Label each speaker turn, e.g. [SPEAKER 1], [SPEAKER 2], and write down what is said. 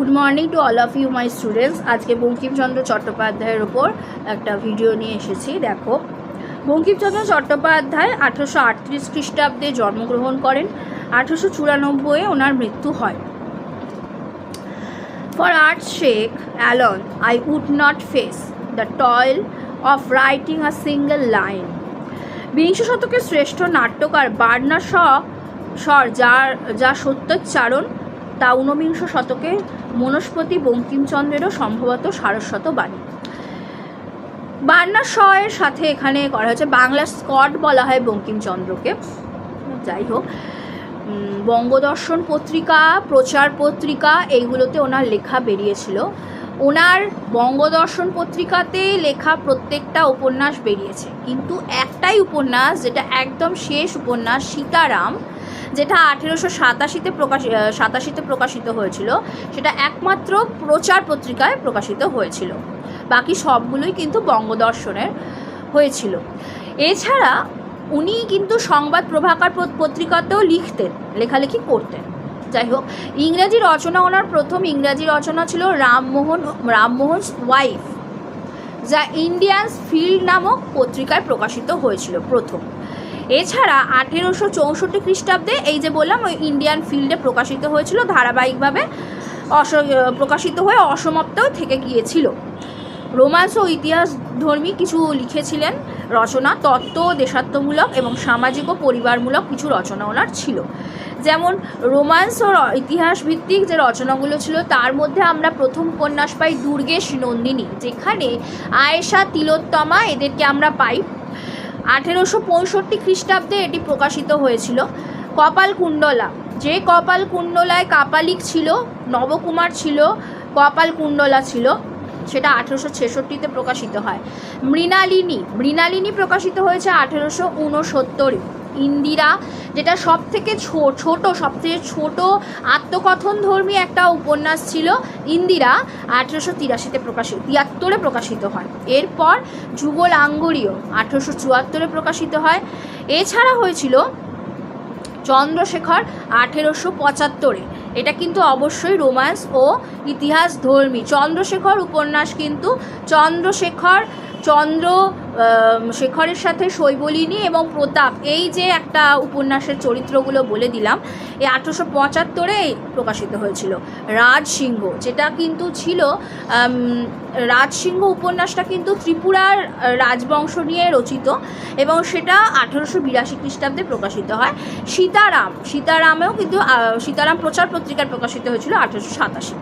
[SPEAKER 1] Good morning to all of you my students আজকে বঙ্কিমচন্দ্র চট্টোপাধ্যায়ের ওপর একটা ভিডিও নিয়ে এসেছি, দেখো। বঙ্কিমচন্দ্র চট্টোপাধ্যায় আঠেরোশো আটত্রিশ খ্রিস্টাব্দে জন্মগ্রহণ করেন, আঠেরোশো চুরানব্বইয়ে ওনার মৃত্যু হয়। For art sake alone I would not face the toil of writing a single line বিংশ শতকের শ্রেষ্ঠ নাট্যকার বার্না শ যার, যা সত্যোচ্চারণ তা ঊনবিংশ শতকে মনস্পতি বঙ্কিমচন্দ্রেরও সম্ভবত সারস্বত বাণী। বার্না শ সাথে এখানে করা হয়েছে, বাংলা স্কট বলা হয় বঙ্কিমচন্দ্রকে। যাই হোক বঙ্গদর্শন পত্রিকা, প্রচার পত্রিকা, এইগুলোতে ওনার লেখা বেরিয়েছিল। ওনার বঙ্গদর্শন পত্রিকাতে লেখা প্রত্যেকটা উপন্যাস বেরিয়েছে। কিন্তু একটাই উপন্যাস, যেটা একদম শেষ উপন্যাস, সীতারাম যেটা আঠেরোশো সাতাশিতে প্রকাশ সাতাশিতে প্রকাশিত হয়েছিল, সেটা একমাত্র প্রচার পত্রিকায় প্রকাশিত হয়েছিল। বাকি সবগুলোই কিন্তু বঙ্গদর্শনের হয়েছিল। এছাড়া উনি কিন্তু সংবাদ প্রভাকার পত- পত্রিকাতেও লিখতেন, লেখালেখি করতেন। যাই হোক, ইংরাজি রচনা ওনার প্রথম ইংরাজি রচনা ছিল রামমোহন রামমোহন ওয়াইফ, যা ইন্ডিয়ান ফিল্ড নামক পত্রিকায় প্রকাশিত হয়েছিল প্রথম। এছাড়া আঠেরোশো চৌষট্টি খ্রিস্টাব্দে এই যে বললাম, ওই ইন্ডিয়ান ফিল্ডে প্রকাশিত হয়েছিল, ধারাবাহিকভাবে অস প্রকাশিত হয়ে অসমাপ্তও থেকে গিয়েছিল। রোমান্স ও ইতিহাস ধর্মী কিছু লিখেছিলেন, রচনা তত্ত্ব দেশাত্মমূলক এবং সামাজিক ও পরিবারমূলক কিছু রচনা ওনার ছিল। যেমন রোমান্স ও ইতিহাস ভিত্তিক যে রচনাগুলো ছিল, তার মধ্যে আমরা প্রথম উপন্যাস পাই দুর্গেশ নন্দিনী, যেখানে আয়েশা তিলোত্তমা এদেরকে আমরা পাই আঠেরোশো পঁয়ষট্টি খ্রিস্টাব্দে এটি প্রকাশিত হয়েছিল। কপাল কুণ্ডলা যে কপাল কুণ্ডলায় কাপালিক ছিল, নবকুমার ছিল কপাল কুণ্ডলা ছিল, সেটা আঠেরোশো ছেষট্টিতে প্রকাশিত হয়। মৃণালিনী মৃণালিনী প্রকাশিত হয়েছে আঠেরোশো উনসত্তরে। ইন্দিরা, যেটা সব থেকে ছোট সব থেকে ছোট আত্মকথন ধর্মী একটা উপন্যাস ছিল ইন্দিরা আঠেরোশো তিরাশিতে প্রকাশিত তিয়াত্তরে প্রকাশিত হয়। এরপর যুগল আঙ্গুরীয় আঠেরোশো চুয়াত্তরে প্রকাশিত হয়। এছাড়া হয়েছিল চন্দ্রশেখর আঠেরোশো পঁচাত্তরে। এটা কিন্তু অবশ্যই রোম্যান্স ও ইতিহাস ধর্মী চন্দ্রশেখর উপন্যাস কিন্তু চন্দ্রশেখর চন্দ্র শেখরের সাথে শৈবলিনী এবং প্রতাপ, এই যে একটা উপন্যাসের চরিত্রগুলো বলে দিলাম, এই আঠেরোশো পঁচাত্তরে প্রকাশিত হয়েছিল। রাজসিংহ যেটা কিন্তু ছিল রাজসিংহ উপন্যাসটা কিন্তু ত্রিপুরার রাজবংশ নিয়ে রচিত এবং সেটা আঠেরোশো বিরাশি খ্রিস্টাব্দে প্রকাশিত হয়। সীতারাম, সীতারামেও কিন্তু সীতারাম প্রচার পত্রিকায় প্রকাশিত হয়েছিল আঠেরোশো সাতাশি।